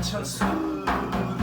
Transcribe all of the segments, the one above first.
괜찮습니다.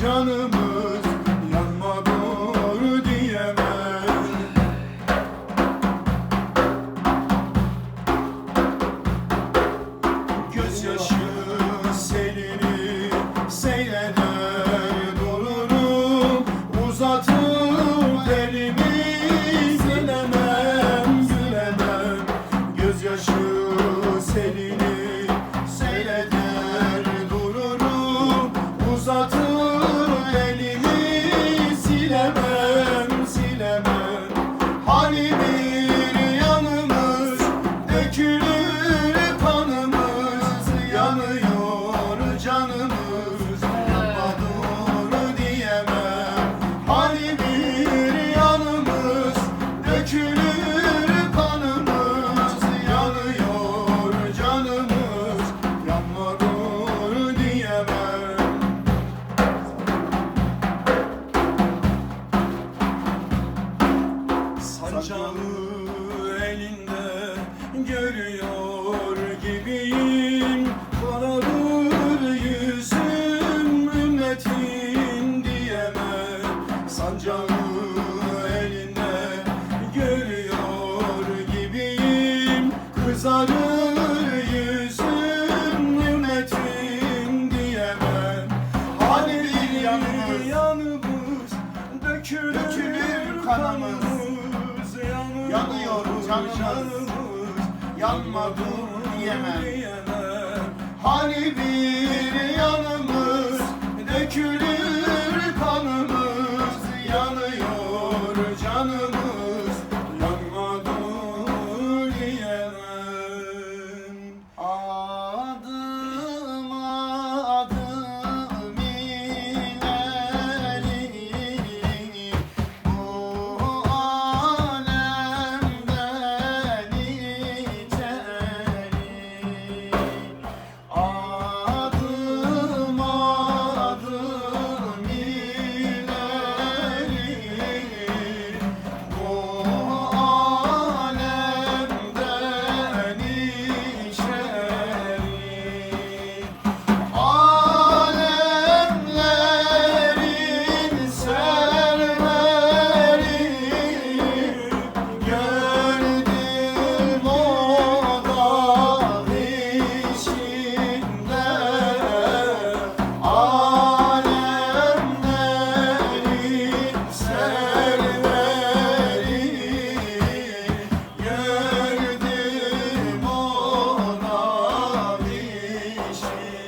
canımız yanmadır diyemem Gözyaşı selini seyreder dururum Uzatır elimi silemem gülemem Gözyaşı selini seyreder dururum Uzatır dökülür, dökülür kanımız, kanımız Yanıyor, yanıyor canımız, canımız. Yanmadım diyemem. Hani bir Amen.